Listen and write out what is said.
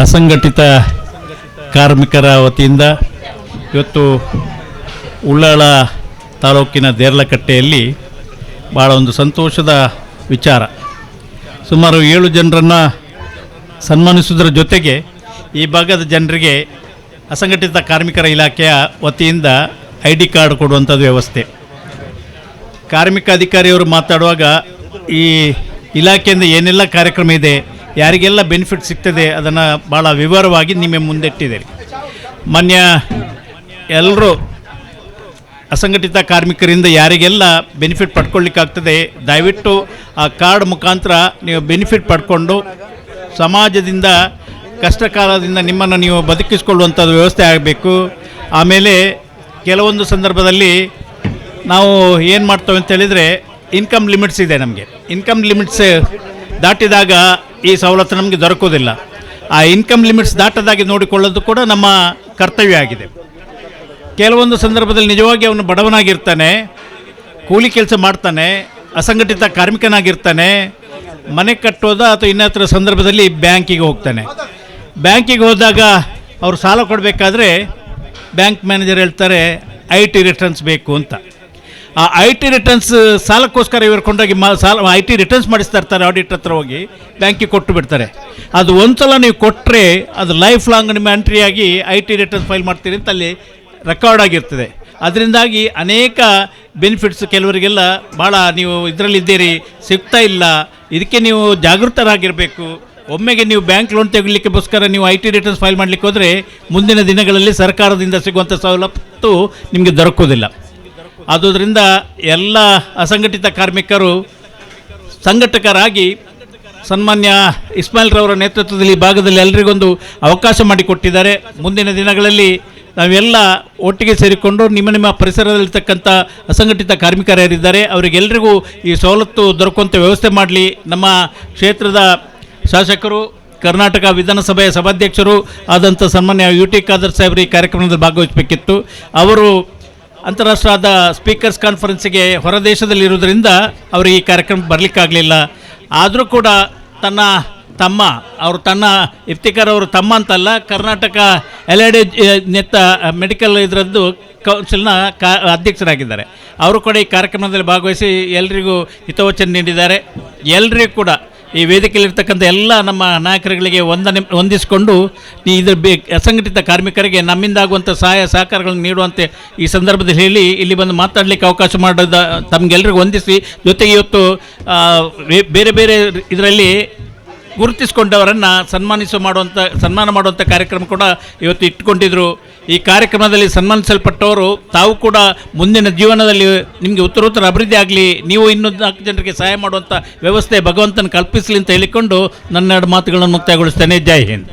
ಅಸಂಘಟಿತ ಕಾರ್ಮಿಕರ ವತಿಯಿಂದ ಇವತ್ತು ಉಳ್ಳಾಳ ತಾಲೂಕಿನ ದೇರ್ಲಕಟ್ಟೆಯಲ್ಲಿ ಭಾಳ ಒಂದು ಸಂತೋಷದ ವಿಚಾರ. ಸುಮಾರು ಏಳು ಜನರನ್ನು ಸನ್ಮಾನಿಸುವುದರ ಜೊತೆಗೆ ಈ ಭಾಗದ ಜನರಿಗೆ ಅಸಂಘಟಿತ ಕಾರ್ಮಿಕರ ಇಲಾಖೆಯ ವತಿಯಿಂದ ಐ ಡಿ ಕಾರ್ಡ್ ಕೊಡುವಂಥದ್ದು ವ್ಯವಸ್ಥೆ. ಕಾರ್ಮಿಕ ಅಧಿಕಾರಿಯವರು ಮಾತಾಡುವಾಗ ಈ ಇಲಾಖೆಯಿಂದ ಏನೆಲ್ಲ ಕಾರ್ಯಕ್ರಮ ಇದೆ ಯಾರಿಗೆಲ್ಲ ಬೆನಿಫಿಟ್ ಸಿಗ್ತದೆ ಅದನ್ನು ಭಾಳ ವಿವರವಾಗಿ ನಿಮ್ಮ ಮುಂದಿಟ್ಟಿದ್ದೀರಿ. ಮಾನ್ಯ ಎಲ್ಲರೂ ಅಸಂಘಟಿತ ಕಾರ್ಮಿಕರಿಂದ ಯಾರಿಗೆಲ್ಲ ಬೆನಿಫಿಟ್ ಪಡ್ಕೊಳ್ಳಿಕ್ಕಾಗ್ತದೆ, ದಯವಿಟ್ಟು ಆ ಕಾರ್ಡ್ ಮುಖಾಂತರ ನೀವು ಬೆನಿಫಿಟ್ ಪಡ್ಕೊಂಡು ಸಮಾಜದಿಂದ ಕಷ್ಟ ಕಾಲದಿಂದ ನಿಮ್ಮನ್ನು ನೀವು ಬದುಕಿಸ್ಕೊಳ್ಳುವಂಥದ್ದು ವ್ಯವಸ್ಥೆ ಆಗಬೇಕು. ಆಮೇಲೆ ಕೆಲವೊಂದು ಸಂದರ್ಭದಲ್ಲಿ ನಾವು ಏನು ಮಾಡ್ತೇವೆ ಅಂತ ಹೇಳಿದರೆ ಇನ್ಕಮ್ ಲಿಮಿಟ್ಸ್ ಇದೆ ನಮಗೆ. ಇನ್ಕಮ್ ಲಿಮಿಟ್ಸ್ ದಾಟಿದಾಗ ಈ ಸವಲತ್ತು ನಮಗೆ ದೊರಕೋದಿಲ್ಲ ಆ ಇನ್ಕಮ್ ಲಿಮಿಟ್ಸ್ ದಾಟದಾಗಿ ನೋಡಿಕೊಳ್ಳೋದು ಕೂಡ ನಮ್ಮ ಕರ್ತವ್ಯ ಆಗಿದೆ. ಕೆಲವೊಂದು ಸಂದರ್ಭದಲ್ಲಿ ನಿಜವಾಗಿ ಅವನು ಬಡವನಾಗಿರ್ತಾನೆ, ಕೂಲಿ ಕೆಲಸ ಮಾಡ್ತಾನೆ, ಅಸಂಘಟಿತ ಕಾರ್ಮಿಕನಾಗಿರ್ತಾನೆ, ಮನೆ ಕಟ್ಟೋದ ಅಥವಾ ಇನ್ನತ್ರ ಸಂದರ್ಭದಲ್ಲಿ ಬ್ಯಾಂಕಿಗೆ ಹೋಗ್ತಾನೆ. ಬ್ಯಾಂಕಿಗೆ ಹೋದಾಗ ಅವರು ಸಾಲ ಕೊಡಬೇಕಾದ್ರೆ ಬ್ಯಾಂಕ್ ಮ್ಯಾನೇಜರ್ ಹೇಳ್ತಾರೆ, ಐ ಟಿ ರಿಟರ್ನ್ಸ್ ಬೇಕು ಅಂತ. ಆ ಐ ಟಿ ರಿಟರ್ನ್ಸ್ ಸಾಲಕ್ಕೋಸ್ಕರ ಇವರು ಕೊಂಡೋಗಿ ಮಾ, ಸಾಲ ಐ ಟಿ ರಿಟರ್ನ್ಸ್ ಮಾಡಿಸ್ತಾ ಇರ್ತಾರೆ ಆಡಿಟ್ ಹತ್ರ ಹೋಗಿ ಬ್ಯಾಂಕಿಗೆ ಕೊಟ್ಟು ಬಿಡ್ತಾರೆ. ಅದು ಒಂದ್ಸಲ ನೀವು ಕೊಟ್ಟರೆ ಅದು ಲೈಫ್ ಲಾಂಗ್ ನಿಮ್ಮ ಎಂಟ್ರಿಯಾಗಿ ಐ ಟಿ ರಿಟರ್ನ್ಸ್ ಫೈಲ್ ಮಾಡ್ತೀರಿ ಅಂತ ಅಲ್ಲಿ ರೆಕಾರ್ಡ್ ಆಗಿರ್ತದೆ. ಅದರಿಂದಾಗಿ ಅನೇಕ ಬೆನಿಫಿಟ್ಸ್ ಕೆಲವರಿಗೆಲ್ಲ ಭಾಳ ನೀವು ಇದರಲ್ಲಿದ್ದೀರಿ ಸಿಗ್ತಾ ಇಲ್ಲ. ಇದಕ್ಕೆ ನೀವು ಜಾಗೃತರಾಗಿರಬೇಕು. ಒಮ್ಮೆಗೆ ನೀವು ಬ್ಯಾಂಕ್ ಲೋನ್ ತೆಗಿಲಿಕ್ಕೋಸ್ಕರ ನೀವು ಐ ಟಿ ರಿಟರ್ನ್ಸ್ ಫೈಲ್ ಮಾಡಲಿಕ್ಕೆ ಹೋದರೆ ಮುಂದಿನ ದಿನಗಳಲ್ಲಿ ಸರ್ಕಾರದಿಂದ ಸಿಗುವಂಥ ಸವಲತ್ತು ನಿಮಗೆ ದೊರಕೋದಿಲ್ಲ ಆದುದರಿಂದ ಎಲ್ಲ ಅಸಂಘಟಿತ ಕಾರ್ಮಿಕರು ಸಂಘಟಕರಾಗಿ ಸನ್ಮಾನ್ಯ ಇಸ್ಮಾಯಿಲ್ರವರ ನೇತೃತ್ವದಲ್ಲಿ ಭಾಗದಲ್ಲಿ ಎಲ್ರಿಗೊಂದು ಅವಕಾಶ ಮಾಡಿಕೊಟ್ಟಿದ್ದಾರೆ. ಮುಂದಿನ ದಿನಗಳಲ್ಲಿ ನಾವೆಲ್ಲ ಒಟ್ಟಿಗೆ ಸೇರಿಕೊಂಡು ನಿಮ್ಮ ನಿಮ್ಮ ಪರಿಸರದಲ್ಲಿರ್ತಕ್ಕಂಥ ಅಸಂಘಟಿತ ಕಾರ್ಮಿಕರಿದ್ದಾರೆ ಅವರಿಗೆಲ್ಲರಿಗೂ ಈ ಸವಲತ್ತು ದೊರಕುವಂಥ ವ್ಯವಸ್ಥೆ ಮಾಡಲಿ. ನಮ್ಮ ಕ್ಷೇತ್ರದ ಶಾಸಕರು, ಕರ್ನಾಟಕ ವಿಧಾನಸಭೆಯ ಸಭಾಧ್ಯಕ್ಷರು ಆದಂಥ ಸನ್ಮಾನ್ಯ ಯು ಟಿ ಖಾದರ್ ಸಾಹೇಬರು ಈ ಕಾರ್ಯಕ್ರಮದಲ್ಲಿ ಭಾಗವಹಿಸಬೇಕಿತ್ತು. ಅವರು ಅಂತಾರಾಷ್ಟ್ರದ ಸ್ಪೀಕರ್ಸ್ ಕಾನ್ಫರೆನ್ಸಿಗೆ ಹೊರದೇಶದಲ್ಲಿರುವುದರಿಂದ ಅವರಿಗೆ ಈ ಕಾರ್ಯಕ್ರಮ ಬರಲಿಕ್ಕಾಗಲಿಲ್ಲ. ಆದರೂ ಕೂಡ ತನ್ನ ತಮ್ಮ, ಅವರು ತನ್ನ ಇಫ್ತಿಕರ್ ಅವರು ತಮ್ಮ ಅಂತಲ್ಲ, ಕರ್ನಾಟಕ ಎಲೆಡೆ ನೆತ್ತ ಮೆಡಿಕಲ್ ಇದರದ್ದು ಕೌನ್ಸಿಲ್ನ ಕಾ, ಅಧ್ಯಕ್ಷರಾಗಿದ್ದಾರೆ. ಅವರು ಕೂಡ ಈ ಕಾರ್ಯಕ್ರಮದಲ್ಲಿ ಭಾಗವಹಿಸಿ ಎಲ್ರಿಗೂ ಹಿತವಚನ ನೀಡಿದ್ದಾರೆ. ಎಲ್ರಿಗೂ ಕೂಡ ಈ ವೇದಿಕೆಯಲ್ಲಿರ್ತಕ್ಕಂಥ ಎಲ್ಲ ನಮ್ಮ ನಾಯಕರುಗಳಿಗೆ ಒಂದನೆ ಹೊಂದಿಸಿಕೊಂಡು ಇದ್ರ ಬೇ, ಅಸಂಘಟಿತ ಕಾರ್ಮಿಕರಿಗೆ ನಮ್ಮಿಂದಾಗುವಂಥ ಸಹಾಯ, ಸಹಕಾರಗಳನ್ನು ನೀಡುವಂತೆ ಈ ಸಂದರ್ಭದಲ್ಲಿ ಹೇಳಿ ಇಲ್ಲಿ ಬಂದು ಮಾತಾಡಲಿಕ್ಕೆ ಅವಕಾಶ ಮಾಡೋದ ತಮಗೆಲ್ಲರಿಗೂ ವಂದಿಸಿ. ಜೊತೆಗೆ ಇವತ್ತು ಬೇರೆ ಬೇರೆ ಇದರಲ್ಲಿ ಗುರುತಿಸಿಕೊಂಡವರನ್ನು ಸನ್ಮಾನಿಸುವ ಮಾಡುವಂಥ ಸನ್ಮಾನ ಮಾಡುವಂಥ ಕಾರ್ಯಕ್ರಮ ಕೂಡ ಇವತ್ತು ಇಟ್ಕೊಂಡಿದ್ರು. ಈ ಕಾರ್ಯಕ್ರಮದಲ್ಲಿ ಸನ್ಮಾನಿಸಲ್ಪಟ್ಟವರು ತಾವು ಕೂಡ ಮುಂದಿನ ಜೀವನದಲ್ಲಿ ನಿಮಗೆ ಉತ್ತರೋತ್ತರ ಅಭಿವೃದ್ಧಿ ಆಗಲಿ, ನೀವು ಇನ್ನೂ ನಾಲ್ಕು ಜನರಿಗೆ ಸಹಾಯ ಮಾಡುವಂಥ ವ್ಯವಸ್ಥೆ ಭಗವಂತನ ಕಲ್ಪಿಸಲಿ ಅಂತ ಹೇಳಿಕೊಂಡು ನನ್ನೆರಡು ಮಾತುಗಳನ್ನು ಮುಕ್ತಾಯಗೊಳಿಸ್ತೇನೆ. ಜೈ ಹಿಂದ್.